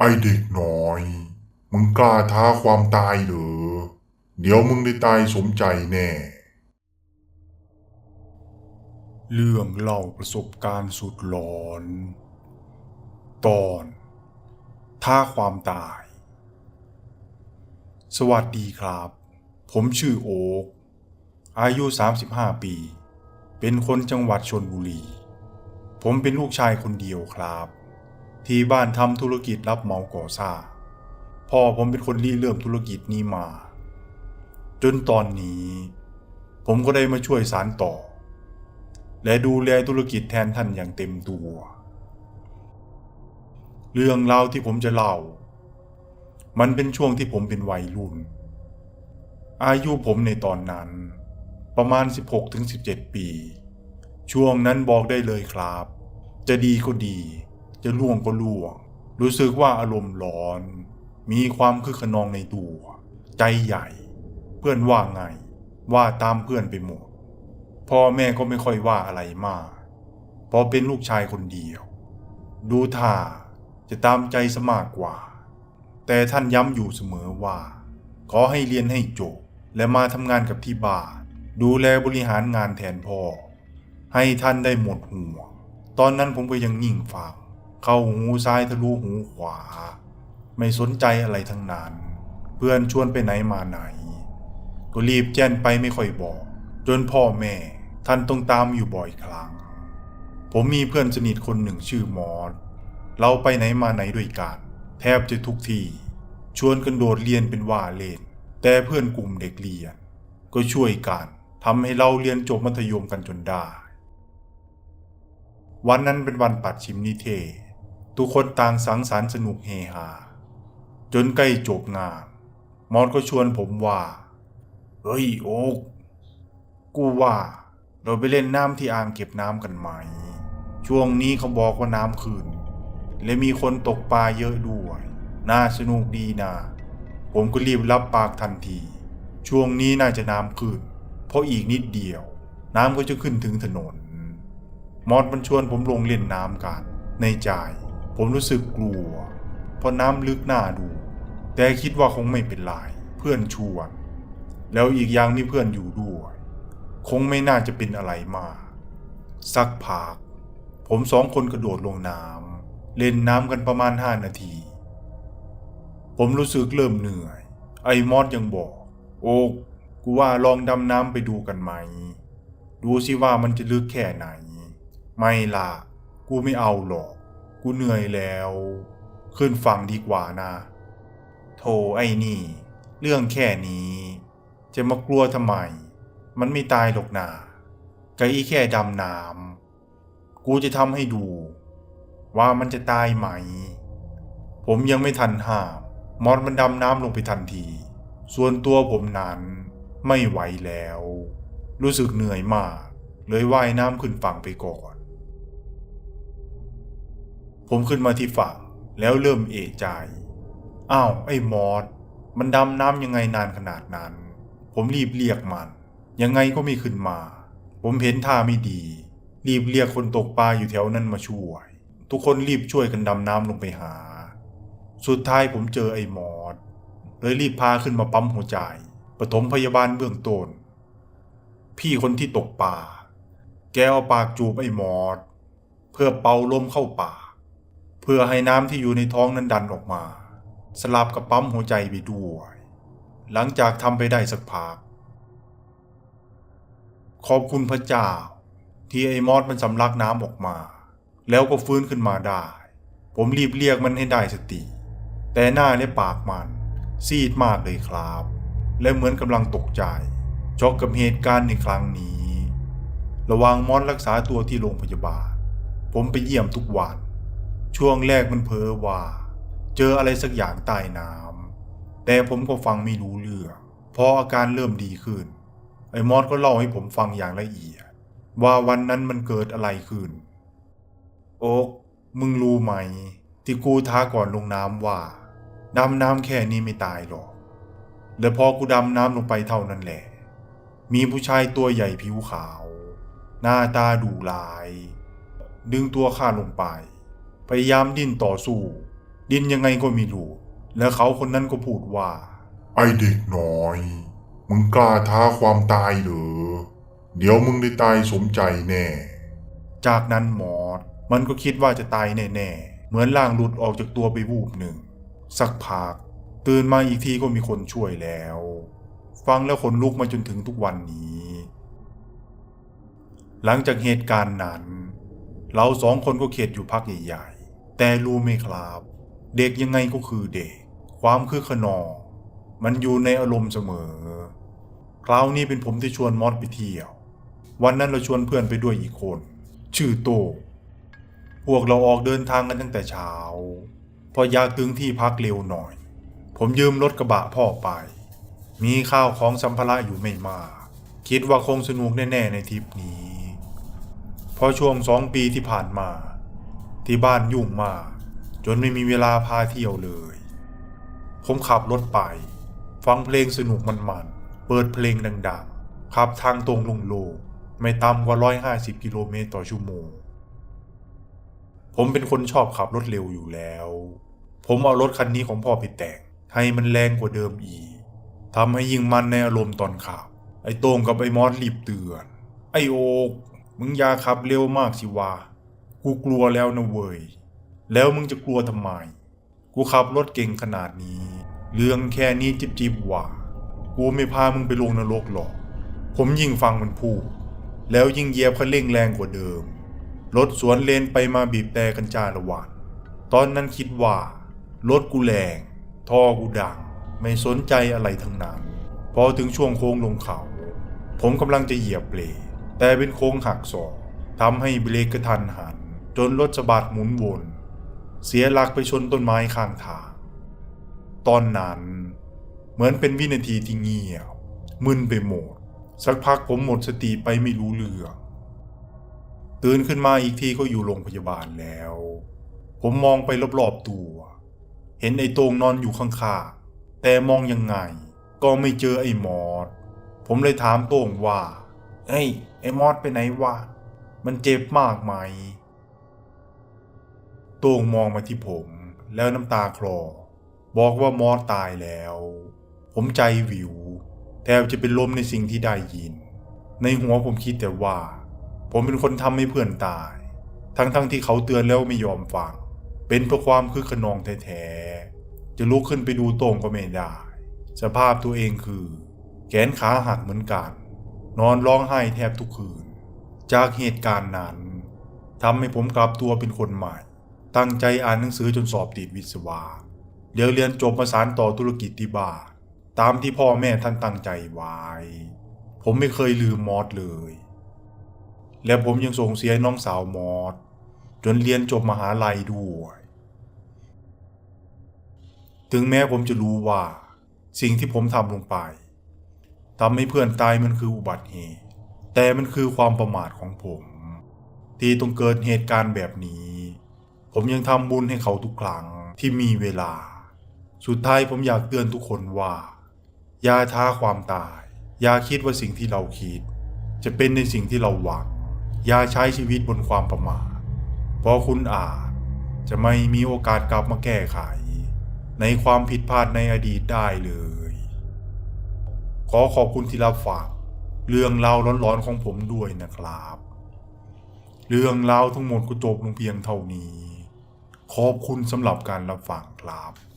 ไอเด็กน้อย มึงกล้าท้าความตายเหรอ เดี๋ยวมึงได้ตายสมใจแน่ เรื่องเล่าประสบการณ์สุดหลอน ตอนท่าความตาย สวัสดีครับ ผมชื่อโอ๊กอายุ 35 ปี เป็นคนจังหวัดชนบุรี ผมเป็นลูกชายคนเดียวครับ ที่บ้านทำธุรกิจรับเหมาก่อสร้างพ่อผมเป็นคนริเริ่มธุรกิจนี้มา จนตอนนี้ ผมก็ได้มาช่วยสารต่อ และดูแลธุรกิจแทนท่านอย่างเต็มตัว เรื่องราวที่ผมจะเล่า มันเป็นช่วงที่ผมเป็นวัยรุ่น อายุผมในตอนนั้น ประมาณ 16-17 ปี ช่วงนั้นบอกได้เลยครับ จะดีก็ดี จะล่วงก็ล่วง รู้สึกว่าอารมณ์ร้อน มีความคึกขนองในตัว ใจใหญ่ เพื่อนว่าไง ว่าตามเพื่อนไปหมด พ่อแม่ก็ไม่ค่อยว่าอะไรมากพราะเป็นลูกชายคนเดียว ดูท่าจะตามใจสมากกว่า แต่ท่านย้ำอยู่เสมอว่า ขอให้เรียนให้จบ และมาทำงานกับที่บ้าน ดูแลบริหารงานแทนพ่อ ให้ท่านได้หมดห่วง ตอนนั้นผมก็ยังนิ่งฟัง เข้าหูซ้ายทะลุหูขวา ไม่สนใจอะไรทั้งนั้น เพื่อนชวนไปไหนมาไหน ก็รีบแจ้นไปไม่ค่อยบอก จนพ่อแม่ท่านต้องตามอยู่บ่อยครั้ง ผมมีเพื่อนสนิทคนหนึ่งชื่อมอสเราไปไหนมาไหนด้วยกัน แทบจะทุกที่ ชวนกันโดดเรียนเป็นว่าเล่น แต่เพื่อนกลุ่มเด็กเรียน ก็ช่วยกันทำให้เราเรียนจบมัธยมกันจนได้ วันนั้นเป็นวันปัดชิมนิเทศ ทุกคนต่างสังสรรค์สนุกเฮฮาจนใกล้จบงานมอสก็ชวนผมว่า เฮ้ยโอ๊กกูว่า เราไปเล่นน้ำที่อ่างเก็บน้ำกันไหม ช่วงนี้เขาบอกว่าน้ำขึ้นและมีคนตกปลาเยอะด้วย น่าสนุกดีนะผมก็รีบรับปากทันที ช่วงนี้น่าจะน้ำขึ้น เพราะอีกนิดเดียว น้ำก็จะขึ้นถึงถนน มอสมันชวนผมลงเล่นน้ำกัน ในใจ ผมรู้สึกกลัว เพราะน้ำลึกหน่าดู แต่คิดว่าคงไม่เป็นไรเพื่อนชวน แล้วอีกอย่างมีเพื่อนอยู่ด้วย คงไม่น่าจะเป็นอะไรมาก สักพักผมสองคนกระโดดลงน้ำเล่นน้ำกันประมาณห้านาที ผมรู้สึกเริ่มเหนื่อย ไอ้มอสยังบอก โอ๊กกูว่าลองดำน้ำไปดูกันไหม ดูสิว่ามันจะลึกแค่ไหน ไม่ล่ะ กูไม่เอาหรอก กูเหนื่อยแล้ว ขึ้นฝั่งดีกว่านะ โธ่ไอ้นี่ เรื่องแค่นี้ จะมากลัวทำไม มันไม่ตายหรอกนาไกอีแค่ดำน้ำกูจะทำให้ดู ว่ามันจะตายไหม ผมยังไม่ทันห้าม มอสมันดำน้ำลงไปทันที ส่วนตัวผมนั้นไม่ไหวแล้ว รู้สึกเหนื่อยมาก เลยว่ายน้ำขึ้นฝั่งไปก่อน ผมขึ้นมาที่ฝั่งแล้วเริ่มเอะใจ อ้าวไอ้มอสมันดำน้ำยังไงนานขนาดนั้น ผมรีบเรียกมัน ยังไงก็ไม่ขึ้นมา ผมเห็นท่าไม่ดี รีบเรียกคนตกปลาอยู่แถวนั้นมาช่วย ทุกคนรีบช่วยกันดำน้ำลงไปหา สุดท้ายผมเจอไอ้มอสเลยรีบพาขึ้นมาปั๊มหัวใจปฐมพยาบาลเบื้องต้น พี่คนที่ตกปลาแกเอาปากจูบไอ้มอสเพื่อเป่าลมเข้าปาก พื่อให้น้ำที่อยู่ในท้องนั้นดันออกมา สลับกับปั๊มหัวใจไปด้วย หลังจากทำไปได้สักพัก ขอบคุณพระเจ้า ที่ไอ้มอสมันสำลักน้ำออกมา แล้วก็ฟื้นขึ้นมาได้ ผมรีบเรียกมันให้ได้สติ แต่หน้าและปากมัน ซีดมากเลยครับ และเหมือนกำลังตกใจช็อกกับเหตุการณ์ในครั้งนี้ ระว่างมอสรักษาตัวที่โรงพยาบาล ผมไปเยี่ยมทุกวัน ช่วงแรกมันเพ้อว่า เจออะไรสักอย่างใต้น้ำแต่ผมก็ฟังไม่รู้เรื่องพออาการเริ่มดีขึ้น ไอ้มอสก็เล่าให้ผมฟังอย่างละเอียด ว่าวันนั้นมันเกิดอะไรขึ้น โอ๊กมึงรู้ไหม ที่กูท้าก่อนลงน้ำว่าดำน้ำแค่นี้ไม่ตายหรอกและพอกูดำน้ำลงไปเท่านั้นแหละ มีผู้ชายตัวใหญ่ผิวขาว หน้าตาดุร้าย ดึงตัวข้าลงไป พยายามดิ้นต่อสู้ ดินยังไงก็ไม่รู้ แล้วเขาคนนั้นก็พูดว่า ไอเด็กน้อย มึงกล้าท้าความตายเหรอ เดี๋ยวมึงได้ตายสมใจแน่ จากนั้นมอสมันก็คิดว่าจะตายแน่ๆ เหมือนร่างหลุดออกจากตัวไปวูบหนึ่ง สักพักตื่นมาอีกทีก็มีคนช่วยแล้ว ฟังแล้วขนลุกมาจนถึงทุกวันนี้ หลังจากเหตุการณ์นั้น เราสองคนก็เข็ดอยู่พักใหญ่ๆ แต่รู้ไหมครับ เด็กยังไงก็คือเด็ก ความคือขนองมันอยู่ในอารมณ์เสมอ คราวนี้เป็นผมที่ชวนมอสไปเที่ยว วันนั้นเราชวนเพื่อนไปด้วยอีกคน ชื่อโต พวกเราออกเดินทางกันตั้งแต่เช้า พออยากถึงที่พักเร็วหน่อย ผมยืมรถกระบะพ่อไป มีข้าวของสัมภาระอยู่ไม่มาก คิดว่าคงสนุกแน่ๆในทริปนี้ พอช่วงสองปีที่ผ่านมา ที่บ้านยุ่งมากจนไม่มีเวลาพาเที่ยวเลย ผมขับรถไป ฟังเพลงสนุกมันๆ เปิดเพลงดังๆ ขับทางตรงลงโลงไม่ต่ำกว่า150กิโลเมตรต่อชั่วโมง ผมเป็นคนชอบขับรถเร็วอยู่แล้ว ผมเอารถคันนี้ของพ่อไปแต่ง ให้มันแรงกว่าเดิมอีกทำให้ยิ่งมันในอารมณ์ตอนขับ ไอ้โต้งกับไอ้มอสรีบเตือน ไอ้โอกมึงอย่าขับเร็วมากสิวะ กูกลัวแล้วนะเว้ย แล้วมึงจะกลัวทำไม กูขับรถเก่งขนาดนี้ เรื่องแค่นี้จิบจิบว่ะกูไม่พามึงไปลงนรกหรอก ผมยิ่งฟังมันพูด แล้วยิ่งเหยียบคันเร่งแรงกว่าเดิม รถสวนเลนไปมาบีบแต่กันจ้าละวันตอนนั้นคิดว่า รถกูแรง ท่อกูดัง ไม่สนใจอะไรทั้งนั้น พอถึงช่วงโค้งลงเขา ผมกำลังจะเหยียบเบรกแต่เป็นโค้งหักศอกทำให้เบรกกระทันหัน จนรถสะบัดหมุนวนเสียหลักไปชนต้นไม้ข้างทาง ตอนนั้นเหมือนเป็นวินาทีที่เงียบมึนไปหมด สักพักผมหมดสติไปไม่รู้เรื่อง ตื่นขึ้นมาอีกทีก็อยู่โรงพยาบาลแล้ว ผมมองไปรอบๆตัว เห็นไอ้โตงนอนอยู่ข้างๆแต่มองยังไง ก็ไม่เจอไอ้มอสผมเลยถามโต้งว่าเฮ้ยไอ้มอสไปไหนวะ มันเจ็บมากไหม โต้งมองมาที่ผม แล้วน้ำตาคลอ บอกว่ามอสตายแล้ว ผมใจวิว แทบจะเป็นลมในสิ่งที่ได้ยิน ในหัวผมคิดแต่ว่า ผมเป็นคนทำให้เพื่อนตาย ทั้งๆทที่เขาเตือนแล้วไม่ยอมฟัง เป็นเพราะความคึกขนองแท้ๆ จะลุกขึ้นไปดูโต่งก็ไม่ได้ สภาพตัวเองคือ แขนขาหักเหมือนกัน นอนร้องไห้แทบทุกคืน จากเหตุการณ์นั้นทำให้ผมกลับตัวเป็นคนใหม่ ตั้งใจอ่านหนังสือจนสอบติดวิศวะเดี๋ยวเรียนจบมาสานต่อธุรกิจที่บ้านตามที่พ่อแม่ท่านตั้งใจไว้ ผมไม่เคยลืมมอสเลย และผมยังส่งเสียน้องสาวมอสจนเรียนจบมหาลัยด้วย ถึงแม้ผมจะรู้ว่า สิ่งที่ผมทำลงไปทำให้เพื่อนตายมันคืออุบัติเหตุ แต่มันคือความประมาทของผม ที่ต้องเกิดเหตุการณ์แบบนี้ ผมยังทำบุญให้เขาทุกครั้งที่มีเวลา สุดท้ายผมอยากเตือนทุกคนว่า อย่าท้าความตาย อย่าคิดว่าสิ่งที่เราคิด จะเป็นในสิ่งที่เราหวัง อย่าใช้ชีวิตบนความประมาท เพราะคุณอาจจะไม่มีโอกาสกลับมาแก้ไข ในความผิดพลาดในอดีตได้เลย ขอขอบคุณที่รับฟังเรื่องราวร้อนๆของผมด้วยนะครับ เรื่องราวทั้งหมดก็จบลงเพียงเท่านี้ ขอบคุณสำหรับการรับฟังครับ